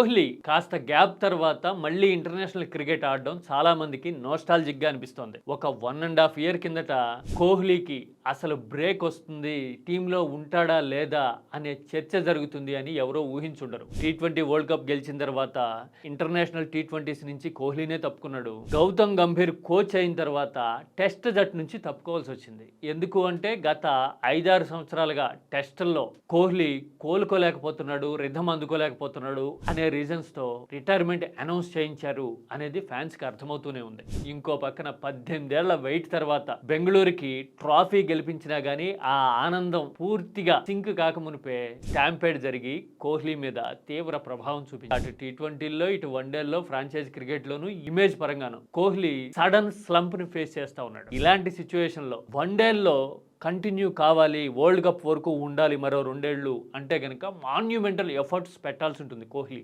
కోహ్లీ కాస్త గ్యాప్ తర్వాత మళ్ళీ ఇంటర్నేషనల్ క్రికెట్ ఆడడం చాలా మందికి నోస్టాలజిక్గా అనిపిస్తోంది. ఒక వన్ అండ్ హాఫ్ ఇయర్ కిందట కోహ్లీకి అసలు బ్రేక్ వస్తుంది టీంలో ఉంటాడా లేదా అనే చర్చ జరుగుతుంది అని ఎవరో ఊహించుండరు. టీ ట్వంటీ వరల్డ్ కప్ గెలిచిన తర్వాత ఇంటర్నేషనల్ టీ ట్వంటీస్ నుంచి కోహ్లీనే తప్పుకున్నాడు. గౌతమ్ గంభీర్ కోచ్ అయిన తర్వాత టెస్ట్ జట్టు నుంచి తప్పుకోవాల్సి వచ్చింది. ఎందుకు అంటే గత ఐదారు సంవత్సరాలుగా టెస్టుల్లో కోహ్లీ కోలుకోలేకపోతున్నాడు రిధం అందుకోలేకపోతున్నాడు అనే రీజన్స్తో రిటైర్మెంట్ అనౌన్స్ చేయించారు అనేది ఫ్యాన్స్కి అర్థమవుతూనే ఉంది. ఇంకో పక్కన పద్దెనిమిదేళ్ళ వెయిట్ తర్వాత బెంగళూరుకి ట్రాఫీ కల్పించినా కానీ ఆ ఆనందం పూర్తిగా సింక్ కాక మునిపే స్టాంపేడ్ జరిగి కోహ్లీ మీద తీవ్ర ప్రభావం చూపింది అటు టీ ట్వంటీల్లో ఇటు వన్డేల్లో ఫ్రాంచైజ్ క్రికెట్ లోను ఇమేజ్ పరంగాను కోహ్లీ సడన్ స్లంప్ని ఫేస్ చేస్తా ఉన్నాడు. ఇలాంటి సిచ్యువేషన్లో వన్డేల్లో కంటిన్యూ కావాలి వరల్డ్ కప్ వరకు ఉండాలి మరో రెండేళ్ళు అంటే కనుక మాన్యుమెంటల్ ఎఫర్ట్స్ పెట్టాల్సి ఉంటుంది కోహ్లీ.